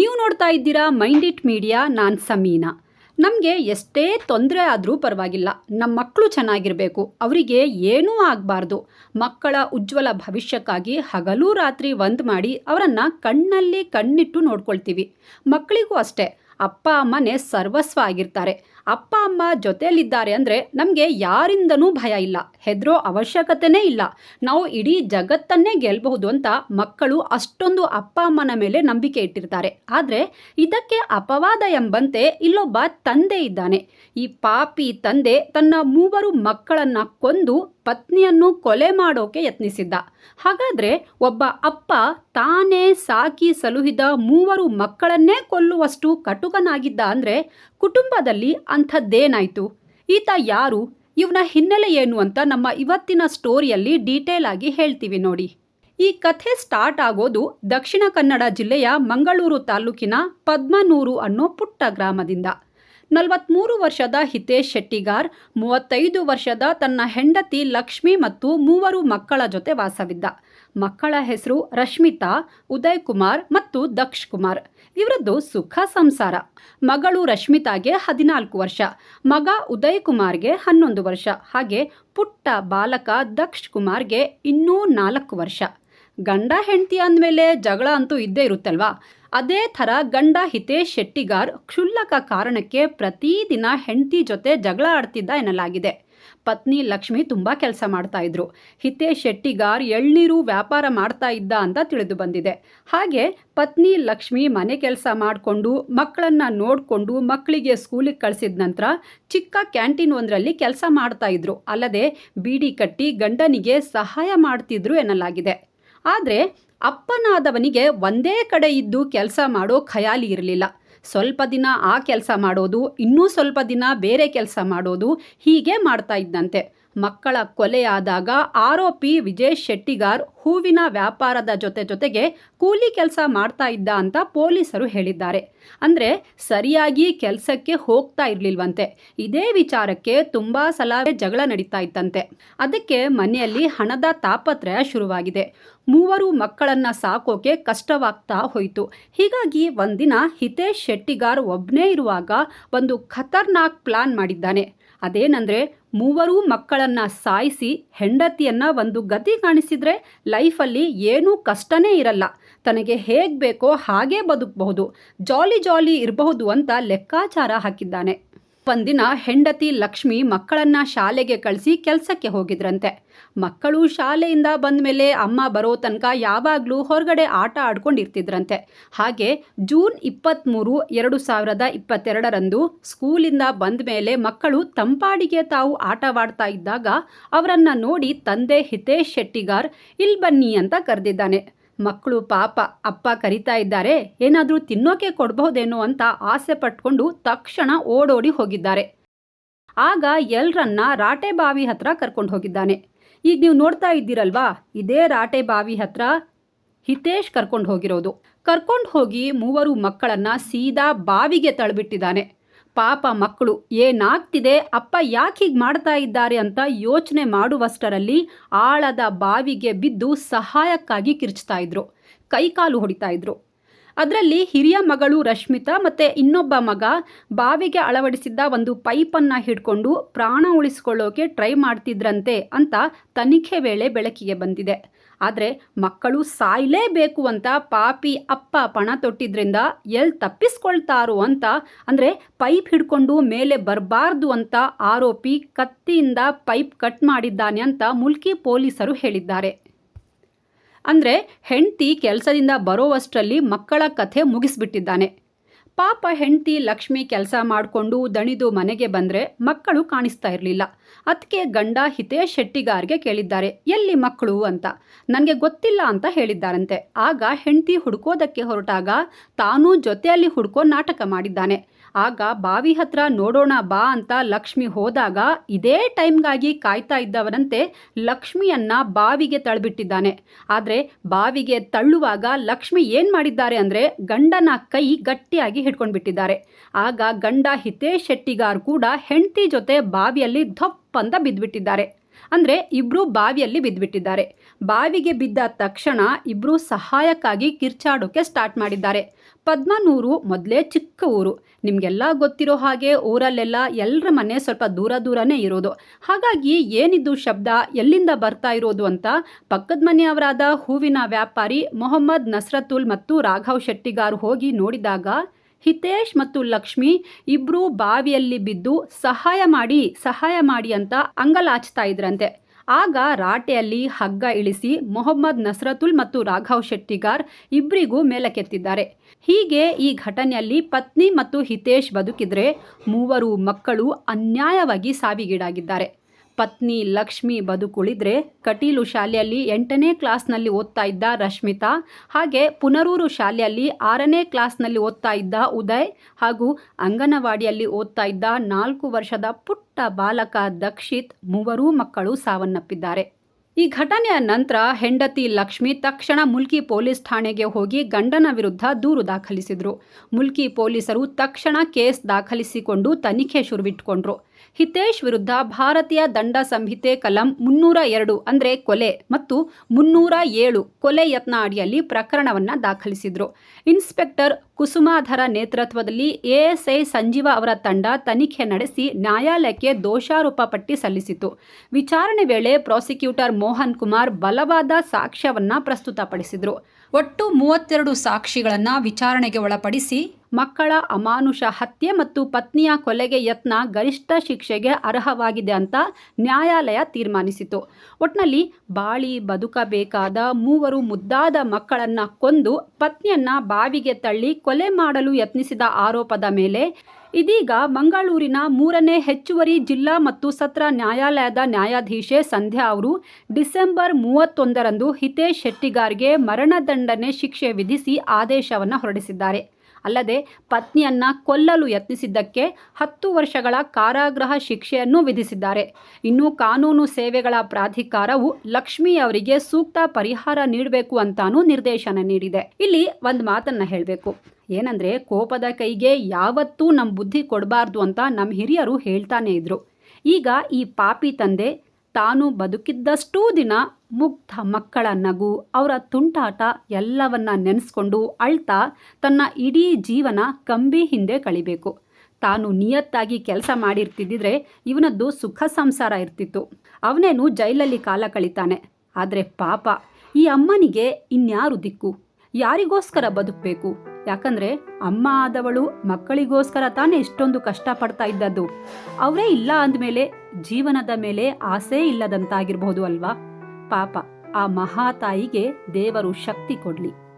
ನೀವು ನೋಡ್ತಾ ಇದ್ದೀರಾ ಮೈಂಡ್ ಇಟ್ ಮೀಡಿಯಾ, ನಾನು ಸಮೀನಾ. ನಮಗೆ ಎಷ್ಟೇ ತೊಂದರೆ ಆದರೂ ಪರವಾಗಿಲ್ಲ. ನಮ್ಮ ಮಕ್ಕಳು ಚೆನ್ನಾಗಿರಬೇಕು. ಅವರಿಗೆ ಏನೂ ಆಗಬಾರ್ದು. ಮಕ್ಕಳ ಉಜ್ವಲ ಭವಿಷ್ಯಕ್ಕಾಗಿ ಹಗಲು ರಾತ್ರಿ ಒಂದು ಮಾಡಿ ಅವರನ್ನು ಕಣ್ಣಲ್ಲಿ ಕಣ್ಣಿಟ್ಟು ನೋಡ್ಕೊಳ್ತೀವಿ. ಮಕ್ಕಳಿಗೂ ಅಷ್ಟೇ. ಅಪ್ಪ, ಅಮ್ಮನೇ ಸರ್ವಸ್ವ ಆಗಿರ್ತಾರೆ. ಅಪ್ಪ, ಅಮ್ಮ ಜೊತೆಯಲ್ಲಿದ್ದಾರೆ ಅಂದರೆ ನಮಗೆ ಯಾರಿಂದನೂ ಭಯ ಇಲ್ಲ. ಹೆದರೋ ಅವಶ್ಯಕತೆನೇ ಇಲ್ಲ. ನಾವು ಇಡೀ ಜಗತ್ತನ್ನೇ ಗೆಲ್ಲಬಹುದು ಅಂತ ಮಕ್ಕಳು ಅಷ್ಟೊಂದು ಅಪ್ಪ, ಅಮ್ಮನ ಮೇಲೆ ನಂಬಿಕೆ ಇಟ್ಟಿರ್ತಾರೆ. ಆದರೆ ಇದಕ್ಕೆ ಅಪವಾದ ಎಂಬಂತೆ ಇಲ್ಲೊಬ್ಬ ತಂದೆ ಇದ್ದಾನೆ. ಈ ಪಾಪಿ ತಂದೆ ತನ್ನ ಮೂವರು ಮಕ್ಕಳನ್ನು ಕೊಂದು ಪತ್ನಿಯನ್ನು ಕೊಲೆ ಮಾಡೋಕೆ ಯತ್ನಿಸಿದ್ದ. ಹಾಗಾದರೆ ಒಬ್ಬ ಅಪ್ಪ ತಾನೇ ಸಾಕಿ ಸಲುಹಿದ ಮೂವರು ಮಕ್ಕಳನ್ನೇ ಕೊಲ್ಲುವಷ್ಟು ಕಟುಕನಾಗಿದ್ದ ಅಂದರೆ ಕುಟುಂಬದಲ್ಲಿ ಅಂಥದ್ದೇನಾಯಿತು? ಈತ ಯಾರು? ಇವನ ಹಿನ್ನೆಲೆ ಏನು ಅಂತ ನಮ್ಮ ಇವತ್ತಿನ ಸ್ಟೋರಿಯಲ್ಲಿ ಡೀಟೇಲ್ ಆಗಿ ಹೇಳ್ತೀವಿ ನೋಡಿ. ಈ ಕಥೆ ಸ್ಟಾರ್ಟ್ ಆಗೋದು ದಕ್ಷಿಣ ಕನ್ನಡ ಜಿಲ್ಲೆಯ ಮಂಗಳೂರು ತಾಲೂಕಿನ ಪದ್ಮನೂರು ಅನ್ನೋ ಪುಟ್ಟ ಗ್ರಾಮದಿಂದ. ನಲವತ್ತ್ಮೂರು ವರ್ಷದ ಹಿತೇಶ್ ಶೆಟ್ಟಿಗಾರ್, ಮೂವತ್ತೈದು ವರ್ಷದ ತನ್ನ ಹೆಂಡತಿ ಲಕ್ಷ್ಮಿ ಮತ್ತು ಮೂವರು ಮಕ್ಕಳ ಜೊತೆ ವಾಸವಿದ್ದ. ಮಕ್ಕಳ ಹೆಸರು ರಶ್ಮಿತಾ, ಉದಯ್ ಕುಮಾರ್ ಮತ್ತು ದಕ್ಷ್ ಕುಮಾರ್. ಇವರದ್ದು ಸುಖ ಸಂಸಾರ. ಮಗಳು ರಶ್ಮಿತಾಗೆ ಹದಿನಾಲ್ಕು ವರ್ಷ, ಮಗ ಉದಯ್ ಕುಮಾರ್ಗೆ ಹನ್ನೊಂದು ವರ್ಷ, ಹಾಗೆ ಪುಟ್ಟ ಬಾಲಕ ದಕ್ಷ್ ಕುಮಾರ್ಗೆ ಇನ್ನೂ ನಾಲ್ಕು ವರ್ಷ. ಗಂಡ ಹೆಂಡತಿ ಅಂದಮೇಲೆ ಜಗಳ ಅಂತೂ ಇದ್ದೇ ಇರುತ್ತಲ್ವಾ? ಅದೇ ಥರ ಗಂಡ ಹಿತೇಶ್ ಶೆಟ್ಟಿಗಾರ್ ಕ್ಷುಲ್ಲಕ ಕಾರಣಕ್ಕೆ ಪ್ರತಿದಿನ ಹೆಂಡತಿ ಜೊತೆ ಜಗಳ ಆಡ್ತಿದ್ದ ಎನ್ನಲಾಗಿದೆ. ಪತ್ನಿ ಲಕ್ಷ್ಮಿ ತುಂಬ ಕೆಲಸ ಮಾಡ್ತಾ ಇದ್ರು. ಹಿತೇಶ್ ಶೆಟ್ಟಿಗಾರ್ ಎಳ್ನೀರು ವ್ಯಾಪಾರ ಮಾಡ್ತಾ ಇದ್ದ ಅಂತ ತಿಳಿದು ಬಂದಿದೆ. ಹಾಗೆ ಪತ್ನಿ ಲಕ್ಷ್ಮಿ ಮನೆ ಕೆಲಸ ಮಾಡಿಕೊಂಡು, ಮಕ್ಕಳನ್ನ ನೋಡಿಕೊಂಡು, ಮಕ್ಕಳಿಗೆ ಸ್ಕೂಲಿಗೆ ಕಳಿಸಿದ ನಂತರ ಚಿಕ್ಕ ಕ್ಯಾಂಟೀನ್ ಒಂದರಲ್ಲಿ ಕೆಲಸ ಮಾಡ್ತಾ ಇದ್ರು. ಅಲ್ಲದೆ ಬೀಡಿ ಕಟ್ಟಿ ಗಂಡನಿಗೆ ಸಹಾಯ ಮಾಡ್ತಿದ್ರು ಎನ್ನಲಾಗಿದೆ. ಆದರೆ ಅಪ್ಪನಾದವನಿಗೆ ಒಂದೇ ಕಡೆ ಇದ್ದು ಕೆಲಸ ಮಾಡೋ ಖಯಾಲಿ ಇರಲಿಲ್ಲ. ಸ್ವಲ್ಪ ದಿನ ಆ ಕೆಲಸ ಮಾಡೋದು ಇನ್ನೂ ಸ್ವಲ್ಪ ದಿನ ಬೇರೆ ಕೆಲಸ ಮಾಡೋದು ಹೀಗೆ ಮಾಡ್ತಾ ಇದ್ದಂತೆ. ಮಕ್ಕಳ ಕೊಲೆಯಾದಾಗ ಆರೋಪಿ ವಿಜಯ್ ಶೆಟ್ಟಿಗಾರ್ ಹೂವಿನ ವ್ಯಾಪಾರದ ಜೊತೆ ಜೊತೆಗೆ ಕೂಲಿ ಕೆಲಸ ಮಾಡ್ತಾ ಇದ್ದ ಅಂತ ಪೊಲೀಸರು ಹೇಳಿದ್ದಾರೆ. ಅಂದರೆ ಸರಿಯಾಗಿ ಕೆಲಸಕ್ಕೆ ಹೋಗ್ತಾ ಇರಲಿಲ್ವಂತೆ. ಇದೇ ವಿಚಾರಕ್ಕೆ ತುಂಬ ಸಲ ಜಗಳ ನಡೀತಾ ಇತ್ತಂತೆ. ಅದಕ್ಕೆ ಮನೆಯಲ್ಲಿ ಹಣದ ತಾಪತ್ರಯ ಶುರುವಾಗಿದೆ. ಮೂವರು ಮಕ್ಕಳನ್ನು ಸಾಕೋಕೆ ಕಷ್ಟವಾಗ್ತಾ ಹೋಯಿತು. ಹೀಗಾಗಿ ಒಂದಿನ ಹಿತೇಶ್ ಶೆಟ್ಟಿಗಾರ್ ಒಬ್ಬನೇ ಇರುವಾಗ ಒಂದು ಖತರ್ನಾಕ್ ಪ್ಲಾನ್ ಮಾಡಿದ್ದಾನೆ. ಅದೇನಂದರೆ ಮೂವರೂ ಮಕ್ಕಳನ್ನು ಸಾಯಿಸಿ ಹೆಂಡತಿಯನ್ನು ಒಂದು ಗತಿ ಕಾಣಿಸಿದರೆ ಲೈಫಲ್ಲಿ ಏನೂ ಕಷ್ಟನೇ ಇರಲ್ಲ. ತನಗೆ ಹೇಗೆ ಬೇಕೋ ಹಾಗೇ ಬದುಕಬಹುದು. ಜಾಲಿ ಜಾಲಿ ಇರಬಹುದು ಅಂತ ಲೆಕ್ಕಾಚಾರ ಹಾಕಿದ್ದಾನೆ. ಒಂದಿನ ಹೆಂಡತಿ ಲಕ್ಷ್ಮಿ ಮಕ್ಕಳನ್ನ ಶಾಲೆಗೆ ಕಳಿಸಿ ಕೆಲಸಕ್ಕೆ ಹೋಗಿದ್ರಂತೆ. ಮಕ್ಕಳು ಶಾಲೆಯಿಂದ ಬಂದ ಮೇಲೆ ಅಮ್ಮ ಬರೋ ತನಕ ಯಾವಾಗಲೂ ಹೊರಗಡೆ ಆಟ ಆಡ್ಕೊಂಡಿರ್ತಿದ್ರಂತೆ. ಹಾಗೆ ಜೂನ್ ಇಪ್ಪತ್ತ್ಮೂರು ಎರಡು ಸಾವಿರದ ಇಪ್ಪತ್ತೆರಡರಂದು ಸ್ಕೂಲಿಂದ ಬಂದ ಮೇಲೆ ಮಕ್ಕಳು ತಂಪಾಡಿಗೆ ತಾವು ಆಟವಾಡ್ತಾ ಇದ್ದಾಗ ಅವರನ್ನು ನೋಡಿ ತಂದೆ ಹಿತೇಶ್ ಶೆಟ್ಟಿಗಾರ್, ಇಲ್ಲಿ ಬನ್ನಿ ಅಂತ ಕರೆದಿದ್ದಾನೆ. ಮಕ್ಕಳು ಪಾಪ ಅಪ್ಪ ಕರಿತಾ ಇದ್ದಾರೆ, ಏನಾದರೂ ತಿನ್ನೋಕೆ ಕೊಡಬಹುದೇನೋ ಅಂತ ಆಸೆ ಪಟ್ಕೊಂಡು ತಕ್ಷಣ ಓಡೋಡಿ ಹೋಗಿದ್ದಾರೆ. ಆಗ ಎಲ್ರನ್ನ ರಾಟೆ ಬಾವಿ ಹತ್ರ ಕರ್ಕೊಂಡು ಹೋಗಿದ್ದಾನೆ. ಈಗ ನೀವು ನೋಡ್ತಾ ಇದ್ದೀರಲ್ವಾ, ಇದೇ ರಾಟೆ ಬಾವಿ ಹತ್ರ ಹಿತೇಶ್ ಕರ್ಕೊಂಡು ಹೋಗಿರೋದು. ಕರ್ಕೊಂಡು ಹೋಗಿ ಮೂವರು ಮಕ್ಕಳನ್ನ ಸೀದಾ ಬಾವಿಗೆ ತಳ್ಬಿಟ್ಟಿದ್ದಾನೆ ಪಾಪ ಮಕ್ಕಳು ಏನಾಗ್ತಿದೆ ಅಪ್ಪ ಯಾಕೆ ಹೀಗೆ ಮಾಡ್ತಾ ಇದ್ದಾರೆ ಅಂತ ಯೋಚನೆ ಮಾಡುವಷ್ಟರಲ್ಲಿ ಆಳದ ಬಾವಿಗೆ ಬಿದ್ದು ಸಹಾಯಕ್ಕಾಗಿ ಕಿರ್ಚ್ತಾ ಇದ್ರು, ಕೈಕಾಲು ಹೊಡಿತಾ ಇದ್ರು. ಅದರಲ್ಲಿ ಹಿರಿಯ ಮಗಳು ರಶ್ಮಿತಾ ಮತ್ತು ಇನ್ನೊಬ್ಬ ಮಗ ಬಾವಿಗೆ ಅಳವಡಿಸಿದ್ದ ಒಂದು ಪೈಪನ್ನು ಹಿಡ್ಕೊಂಡು ಪ್ರಾಣ ಉಳಿಸ್ಕೊಳ್ಳೋಕೆ ಟ್ರೈ ಮಾಡ್ತಿದ್ರಂತೆ ಅಂತ ತನಿಖೆ ವೇಳೆ ಬೆಳಕಿಗೆ ಬಂದಿದೆ. ಆದರೆ ಮಕ್ಕಳು ಸಾಯಲೇಬೇಕು ಅಂತ ಪಾಪಿ ಅಪ್ಪ ಪಣ ತೊಟ್ಟಿದ್ರಿಂದ ಎಲ್ಲಿ ತಪ್ಪಿಸ್ಕೊಳ್ತಾರೋ ಅಂತ, ಅಂದರೆ ಪೈಪ್ ಹಿಡ್ಕೊಂಡು ಮೇಲೆ ಬರಬಾರ್ದು ಅಂತ ಆರೋಪಿ ಕತ್ತಿಯಿಂದ ಪೈಪ್ ಕಟ್ ಮಾಡಿದ್ದಾನೆ ಅಂತ ಮುಲ್ಕಿ ಪೊಲೀಸರು ಹೇಳಿದ್ದಾರೆ. ಅಂದರೆ ಹೆಂಡತಿ ಕೆಲಸದಿಂದ ಬರೋವಷ್ಟರಲ್ಲಿ ಮಕ್ಕಳ ಕಥೆ ಮುಗಿಸ್ಬಿಟ್ಟಿದ್ದಾನೆ. ಪಾಪ ಹೆಂಡತಿ ಲಕ್ಷ್ಮಿ ಕೆಲಸ ಮಾಡಿಕೊಂಡು ದಣಿದು ಮನೆಗೆ ಬಂದರೆ ಮಕ್ಕಳು ಕಾಣಿಸ್ತಾ ಇರಲಿಲ್ಲ. ಅದಕ್ಕೆ ಗಂಡ ಹಿತೇಶ್ ಶೆಟ್ಟಿಗಾರ್ಗೆ ಕೇಳಿದ್ದಾರೆ, ಎಲ್ಲಿ ಮಕ್ಕಳು ಅಂತ. ನನಗೆ ಗೊತ್ತಿಲ್ಲ ಅಂತ ಹೇಳಿದ್ದಾರಂತೆ. ಆಗ ಹೆಂಡತಿ ಹುಡ್ಕೋದಕ್ಕೆ ಹೊರಟಾಗ ತಾನೂ ಜೊತೆಯಲ್ಲಿ ಹುಡ್ಕೋ ನಾಟಕ ಮಾಡಿದ್ದಾನೆ. ಆಗ ಬಾವಿ ಹತ್ರ ನೋಡೋಣ ಬಾ ಅಂತ ಲಕ್ಷ್ಮಿ ಹೋದಾಗ ಇದೇ ಟೈಮ್ಗಾಗಿ ಕಾಯ್ತಾ ಇದ್ದವರಂತೆ ಲಕ್ಷ್ಮಿಯನ್ನ ಬಾವಿಗೆ ತಳ್ಬಿಟ್ಟಿದ್ದಾನೆ. ಆದರೆ ಬಾವಿಗೆ ತಳ್ಳುವಾಗ ಲಕ್ಷ್ಮಿ ಏನು ಮಾಡಿದ್ದಾರೆ ಅಂದರೆ ಗಂಡನ ಕೈ ಗಟ್ಟಿಯಾಗಿ ಹಿಡ್ಕೊಂಡು ಬಿಟ್ಟಿದ್ದಾರೆ ಆಗ ಗಂಡ ಹಿತೇಶ್ ಶೆಟ್ಟಿಗಾರ್ ಕೂಡ ಹೆಂಡತಿ ಜೊತೆ ಬಾವಿಯಲ್ಲಿ ಧಪ್ಪಂತ ಬಿದ್ದುಬಿಟ್ಟಿದ್ದಾರೆ ಅಂದರೆ ಇಬ್ಬರು ಬಾವಿಯಲ್ಲಿ ಬಿದ್ದುಬಿಟ್ಟಿದ್ದಾರೆ ಬಾವಿಗೆ ಬಿದ್ದ ತಕ್ಷಣ ಇಬ್ಬರು ಸಹಾಯಕ್ಕಾಗಿ ಕಿರ್ಚಾಡೋಕೆ ಸ್ಟಾರ್ಟ್ ಮಾಡಿದ್ದಾರೆ. ಪದ್ಮನೂರು ಮೊದಲೇ ಚಿಕ್ಕ ಊರು. ನಿಮಗೆಲ್ಲ ಗೊತ್ತಿರೋ ಹಾಗೆ ಊರಲ್ಲೆಲ್ಲ ಎಲ್ಲರ ಮನೆ ಸ್ವಲ್ಪ ದೂರ ದೂರನೇ ಇರೋದು. ಹಾಗಾಗಿ ಏನಿದ್ದು ಶಬ್ದ, ಎಲ್ಲಿಂದ ಬರ್ತಾ ಇರೋದು ಅಂತ ಪಕ್ಕದ ಮನೆಯವರಾದ ಹೂವಿನ ವ್ಯಾಪಾರಿ ಮೊಹಮ್ಮದ್ ನಸ್ರತುಲ್ ಮತ್ತು ರಾಘವ್ ಶೆಟ್ಟಿಗಾರು ಹೋಗಿ ನೋಡಿದಾಗ, ಹಿತೇಶ್ ಮತ್ತು ಲಕ್ಷ್ಮಿ ಇಬ್ಬರೂ ಬಾವಿಯಲ್ಲಿ ಬಿದ್ದು, ಸಹಾಯ ಮಾಡಿ ಸಹಾಯ ಮಾಡಿ ಅಂತ ಅಂಗಲಾಚ್ತಾ ಇದ್ರಂತೆ. ಆಗ ರಾಟೆಯಲ್ಲಿ ಹಗ್ಗ ಇಳಿಸಿ ಮೊಹಮ್ಮದ್ ನಸ್ರತುಲ್ ಮತ್ತು ರಾಘವ್ ಶೆಟ್ಟಿಗಾರ್ ಇಬ್ಬರಿಗೂ ಮೇಲಕ್ಕೆತ್ತಿದ್ದಾರೆ. ಹೀಗೆ ಈ ಘಟನೆಯಲ್ಲಿ ಪತ್ನಿ ಮತ್ತು ಹಿತೇಶ್ ಬದುಕಿದ್ರೆ ಮೂವರು ಮಕ್ಕಳು ಅನ್ಯಾಯವಾಗಿ ಸಾವಿಗೀಡಾಗಿದ್ದಾರೆ. ಪತ್ನಿ ಲಕ್ಷ್ಮಿ ಬದುಕುಳಿದ್ರೆ ಕಟೀಲು ಶಾಲೆಯಲ್ಲಿ ಎಂಟನೇ ಕ್ಲಾಸ್ನಲ್ಲಿ ಓದ್ತಾ ಇದ್ದ ರಶ್ಮಿತಾ, ಹಾಗೆ ಪುನರೂರು ಶಾಲೆಯಲ್ಲಿ ಆರನೇ ಕ್ಲಾಸ್ನಲ್ಲಿ ಓದ್ತಾ ಇದ್ದ ಉದಯ್ ಹಾಗೂ ಅಂಗನವಾಡಿಯಲ್ಲಿ ಓದ್ತಾ ಇದ್ದ ನಾಲ್ಕು ವರ್ಷದ ಪುಟ್ಟ ಬಾಲಕ ದಕ್ಷಿತ್ ಮೂವರೂ ಮಕ್ಕಳು ಸಾವನ್ನಪ್ಪಿದ್ದಾರೆ. ಈ ಘಟನೆಯ ನಂತರ ಹೆಂಡತಿ ಲಕ್ಷ್ಮಿ ತಕ್ಷಣ ಮುಲ್ಕಿ ಪೊಲೀಸ್ ಠಾಣೆಗೆ ಹೋಗಿ ಗಂಡನ ವಿರುದ್ಧ ದೂರು ದಾಖಲಿಸಿದರು. ಮುಲ್ಕಿ ಪೊಲೀಸರು ತಕ್ಷಣ ಕೇಸ್ ದಾಖಲಿಸಿಕೊಂಡು ತನಿಖೆ ಶುರುವಿಟ್ಕೊಂಡ್ರು. ಹಿತೇಶ್ ವಿರುದ್ಧ ಭಾರತೀಯ ದಂಡ ಸಂಹಿತೆ ಕಲಂ ಮುನ್ನೂರ ಎರಡು ಅಂದರೆ ಕೊಲೆ ಮತ್ತು ಮುನ್ನೂರ ಏಳು ಕೊಲೆ ಯತ್ನ ಅಡಿಯಲ್ಲಿ ಪ್ರಕರಣವನ್ನು ದಾಖಲಿಸಿದ್ರು. ಇನ್ಸ್ಪೆಕ್ಟರ್ ಕುಸುಮಾಧರ ನೇತೃತ್ವದಲ್ಲಿ ಎಎಸ್ಐ ಸಂಜೀವ ಅವರ ತಂಡ ತನಿಖೆ ನಡೆಸಿ ನ್ಯಾಯಾಲಯಕ್ಕೆ ದೋಷಾರೋಪ ಪಟ್ಟಿ ಸಲ್ಲಿಸಿತು ವಿಚಾರಣೆ ವೇಳೆ ಪ್ರಾಸಿಕ್ಯೂಟರ್ ಮೋಹನ್ ಕುಮಾರ್ ಬಲವಾದ ಸಾಕ್ಷ್ಯವನ್ನ ಪ್ರಸ್ತುತಪಡಿಸಿದ್ರು. ಒಟ್ಟು ಮೂವತ್ತೆರಡು ಸಾಕ್ಷಿಗಳನ್ನು ವಿಚಾರಣೆಗೆ ಒಳಪಡಿಸಿ ಮಕ್ಕಳ ಅಮಾನುಷ ಹತ್ಯೆ ಮತ್ತು ಪತ್ನಿಯ ಕೊಲೆಗೆ ಯತ್ನ ಗರಿಷ್ಠ ಶಿಕ್ಷೆಗೆ ಅರ್ಹವಾಗಿದೆ ಅಂತ ನ್ಯಾಯಾಲಯ ತೀರ್ಮಾನಿಸಿತು. ಒಟ್ನಲ್ಲಿ ಬಾಳಿ ಬದುಕಬೇಕಾದ ಮೂವರು ಮುದ್ದಾದ ಮಕ್ಕಳನ್ನ ಕೊಂದು ಪತ್ನಿಯನ್ನ ಬಾವಿಗೆ ತಳ್ಳಿ ಕೊಲೆ ಮಾಡಲು ಯತ್ನಿಸಿದ ಆರೋಪದ ಮೇಲೆ ಇದೀಗ ಮಂಗಳೂರಿನ ಮೂರನೇ ಹೆಚ್ಚುವರಿ ಜಿಲ್ಲಾ ಮತ್ತು ಸತ್ರ ನ್ಯಾಯಾಲಯದ ನ್ಯಾಯಾಧೀಶೆ ಸಂಧ್ಯಾ ಅವರು ಡಿಸೆಂಬರ್ ಮೂವತ್ತೊಂದರಂದು ಹಿತೇಶ್ ಶೆಟ್ಟಿಗಾರ್ಗೆ ಮರಣದಂಡನೆ ಶಿಕ್ಷೆ ವಿಧಿಸಿ ಆದೇಶವನ್ನು ಹೊರಡಿಸಿದ್ದಾರೆ. ಅಲ್ಲದೆ ಪತ್ನಿಯನ್ನ ಕೊಲ್ಲಲು ಯತ್ನಿಸಿದ್ದಕ್ಕೆ ಹತ್ತು ವರ್ಷಗಳ ಕಾರಾಗೃಹ ಶಿಕ್ಷೆಯನ್ನು ವಿಧಿಸಿದ್ದಾರೆ. ಇನ್ನು ಕಾನೂನು ಸೇವೆಗಳ ಪ್ರಾಧಿಕಾರವು ಲಕ್ಷ್ಮಿ ಅವರಿಗೆ ಸೂಕ್ತ ಪರಿಹಾರ ನೀಡಬೇಕು ಅಂತಾನೂ ನಿರ್ದೇಶನ ನೀಡಿದೆ. ಇಲ್ಲಿ ಒಂದು ಮಾತನ್ನ ಹೇಳಬೇಕು. ಏನಂದ್ರೆ ಕೋಪದ ಕೈಗೆ ಯಾವತ್ತೂ ನಮ್ಮ ಬುದ್ಧಿ ಕೊಡಬಾರ್ದು ಅಂತ ನಮ್ಮ ಹಿರಿಯರು ಹೇಳ್ತಾನೆ ಇದ್ರು. ಈಗ ಈ ಪಾಪಿ ತಂದೆ ತಾನು ಬದುಕಿದ್ದಷ್ಟೂ ದಿನ ಮುಗ್ಧ ಮಕ್ಕಳ ನಗು, ಅವರ ತುಂಟಾಟ ಎಲ್ಲವನ್ನ ನೆನೆಸ್ಕೊಂಡು ಅಳ್ತಾ ತನ್ನ ಇಡೀ ಜೀವನ ಕಂಬಿ ಹಿಂದೆ ಕಳಿಬೇಕು. ತಾನು ನಿಯತ್ತಾಗಿ ಕೆಲಸ ಮಾಡಿರ್ತಿದ್ದಿದ್ರೆ ಇವನದ್ದು ಸುಖ ಸಂಸಾರ ಇರ್ತಿತ್ತು. ಅವನೇನು ಜೈಲಲ್ಲಿ ಕಾಲ ಕಳಿತಾನೆ. ಆದರೆ ಪಾಪ, ಈ ಅಮ್ಮನಿಗೆ ಇನ್ಯಾರು ದಿಕ್ಕು? ಯಾರಿಗೋಸ್ಕರ ಬದುಕಬೇಕು? ಯಾಕಂದ್ರೆ ಅಮ್ಮ ಆದವಳು ಮಕ್ಕಳಿಗೋಸ್ಕರ ತಾನೇ ಇಷ್ಟೊಂದು ಕಷ್ಟಪಡ್ತಾ ಇದ್ದದ್ದು. ಅವರೇ ಇಲ್ಲ ಅಂದಮೇಲೆ ಜೀವನದ ಮೇಲೆ ಆಸೆ ಇಲ್ಲದಂತಾಗಿರಬಹುದು ಅಲ್ವಾ? ಪಾಪ ಆ ಮಹಾತಾಯಿಗೆ ದೇವರು ಶಕ್ತಿ ಕೊಡ್ಲಿ.